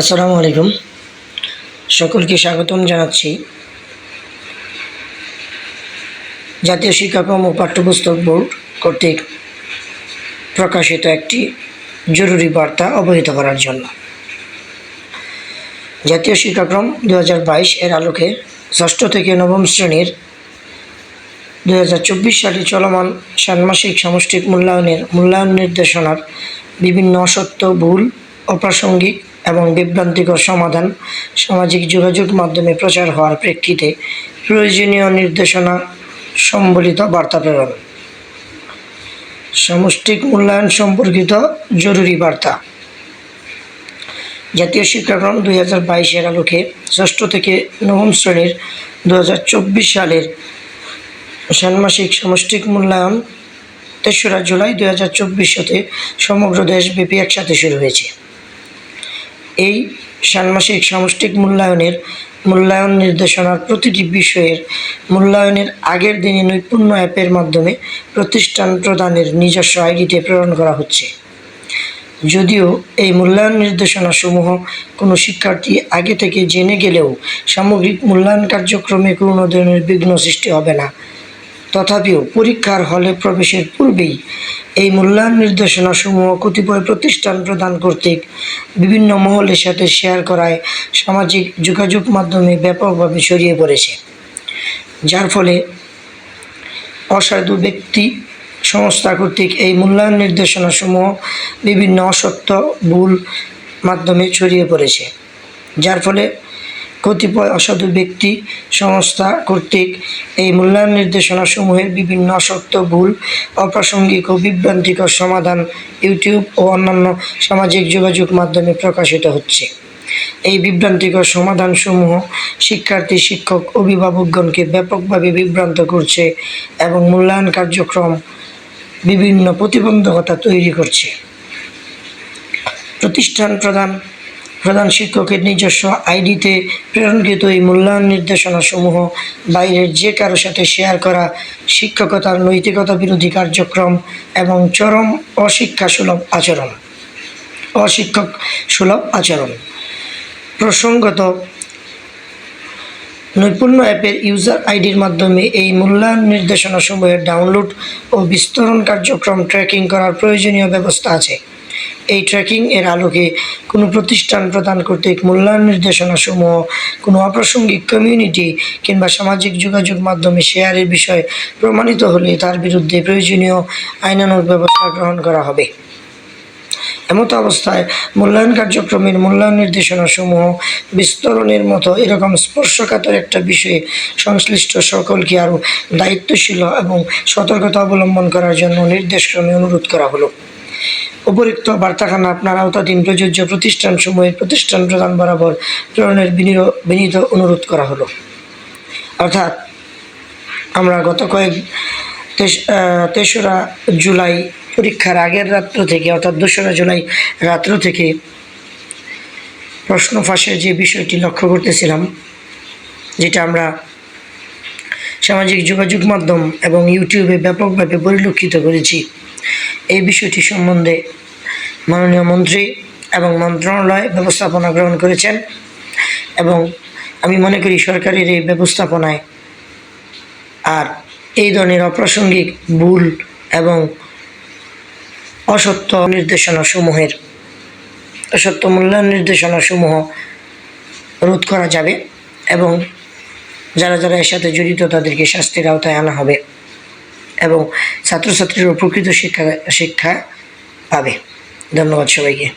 আসসালামু আলাইকুম। সকলকে স্বাগতম জানাচ্ছি। জাতীয় শিক্ষাক্রম ও পাঠ্যপুস্তক বোর্ড কর্তৃক প্রকাশিত একটি জরুরি বার্তা অবহিত করার জন্য। জাতীয় শিক্ষাক্রম দু হাজার বাইশ এর আলোকে ষষ্ঠ থেকে নবম শ্রেণির দু হাজার চব্বিশ সালে চলমান ষান্মাসিক সামষ্টিক মূল্যায়নের মূল্যায়ন নির্দেশনার বিভিন্ন অসত্য, ভুল, অপ্রাসঙ্গিক এবং বিভ্রান্তিকর সমাধান সামাজিক যোগাযোগ মাধ্যমে প্রচার হওয়ার প্রেক্ষিতে প্রয়োজনীয় নির্দেশনা, সম্বলিত বার্তা প্রেরণ। সামষ্টিক মূল্যায়ন সম্পর্কিত জরুরি বার্তা। জাতীয় শিক্ষাক্রম দুই হাজার বাইশের আলোকে ষষ্ঠ থেকে নবম শ্রেণির দু চব্বিশ সালের ষান্মাসিক সামষ্টিক মূল্যায়ন তেসরা জুলাই দু হাজার চব্বিশ হতে সমগ্র দেশব্যাপী একসাথে শুরু হয়েছে। এই ষান্মাসিক সামষ্টিক মূল্যায়নের মূল্যায়ন নির্দেশনার প্রতিটি বিষয়ের মূল্যায়নের আগের দিনে নৈপুণ্য অ্যাপের মাধ্যমে প্রতিষ্ঠান প্রদানের নিজস্ব আইডিতে প্রেরণ করা হচ্ছে। যদিও এই মূল্যায়ন নির্দেশনাসমূহ কোনো শিক্ষার্থী আগে থেকে জেনে গেলেও সামগ্রিক মূল্যায়ন কার্যক্রমে কোনো ধরনের বিঘ্ন সৃষ্টি হবে না। তথাপিও পরীক্ষার হলে প্রবেশের পূর্বেই এই মূল্যায়ন নির্দেশনাসমূহ কতিপয় প্রতিষ্ঠান প্রদান কর্তৃক বিভিন্ন মহলের সাথে শেয়ার করায় সামাজিক যোগাযোগ মাধ্যমে ব্যাপকভাবে ছড়িয়ে পড়েছে। যার ফলে অসাধু ব্যক্তি সংস্থা কর্তৃক এই মূল্যায়ন নির্দেশনাসমূহ বিভিন্ন অসত্য, ভুল মাধ্যমে ছড়িয়ে পড়েছে। যার ফলে কতিপয় অসাধু ব্যক্তি সংস্থা কর্তৃক এই মূল্যায়ন নির্দেশনাসমূহের বিভিন্ন অসত্য, ভুল, অপ্রাসঙ্গিক ও বিভ্রান্তিকর সমাধান ইউটিউব ও অন্যান্য সামাজিক যোগাযোগ মাধ্যমে প্রকাশিত হচ্ছে। এই বিভ্রান্তিকর সমাধানসমূহ শিক্ষার্থী, শিক্ষক, অভিভাবকগণকে ব্যাপকভাবে বিভ্রান্ত করছে এবং মূল্যায়ন কার্যক্রম বিভিন্ন প্রতিবন্ধকতা তৈরি করছে। প্রতিষ্ঠান প্রদান প্রধান শিক্ষকের নিজস্ব আইডিতে প্রেরণকৃত এই মূল্যায়ন নির্দেশনাসমূহ বাইরের যে কারও সাথে শেয়ার করা শিক্ষকতার নৈতিকতা বিরোধী কার্যক্রম এবং চরম অশিক্ষা সুলভ আচরণ। অশিক্ষক সুলভ আচরণ। প্রসঙ্গত, নৈপুণ্য অ্যাপের ইউজার আইডির মাধ্যমে এই মূল্যায়ন নির্দেশনাসমূহের ডাউনলোড ও বিস্তরণ কার্যক্রম ট্র্যাকিং করার প্রয়োজনীয় ব্যবস্থা আছে। এই ট্র্যাকিং এর আলোকে কোনো প্রতিষ্ঠান প্রদান কর্তৃক মূল্যায়ন নির্দেশনাসমূহ, কোনো অপ্রাসঙ্গিক কমিউনিটি কিংবা সামাজিক যোগাযোগ মাধ্যমে শেয়ারের বিষয় প্রমাণিত হলে তার বিরুদ্ধে প্রয়োজনীয় আইনানুগ ব্যবস্থা গ্রহণ করা হবে। এমতো অবস্থায় মূল্যায়ন কার্যক্রমের মূল্যায়ন নির্দেশনাসমূহ বিস্তরণের মতো এরকম স্পর্শকাতর একটা বিষয়ে সংশ্লিষ্ট সকলকে আরও দায়িত্বশীল এবং সতর্কতা অবলম্বন করার জন্য নির্দেশক্রমে অনুরোধ করা হলো। উপরিক্ত বার্তাখানা আপনার আওতাধীন প্রযোজ্য প্রতিষ্ঠানসমূহের প্রতিষ্ঠান প্রদান বরাবর প্রেরণের বিনীত অনুরোধ করা হলো। অর্থাৎ আমরা গত কয়েক তেস- তেসরা জুলাই পরীক্ষার আগের রাত্র থেকে, অর্থাৎ দোসরা জুলাই রাত্র থেকে প্রশ্ন ফাঁসের যে বিষয়টি লক্ষ্য করতেছিলাম, যেটা আমরা সামাজিক যোগাযোগ মাধ্যম এবং ইউটিউবে ব্যাপকভাবে পরিলক্ষিত করেছি এই বিষয়টি সম্বন্ধে মাননীয় মন্ত্রী এবং মন্ত্রণালয় ব্যবস্থাপনা গ্রহণ করেছেন এবং আমি মনে করি সরকারের এই ব্যবস্থাপনায় আর এই ধরনের অপ্রাসঙ্গিক, ভুল এবং অসত্য নির্দেশনাসমূহের, অসত্য মূল্যায়ন নির্দেশনাসমূহ রোধ করা যাবে এবং যারা যারা এর সাথে জড়িত তাদেরকে শাস্তির আওতায় আনা হবে। এবং ছাত্রছাত্রীরা প্রকৃত শিক্ষা শিক্ষা পাবে। ধন্যবাদ সবাইকে।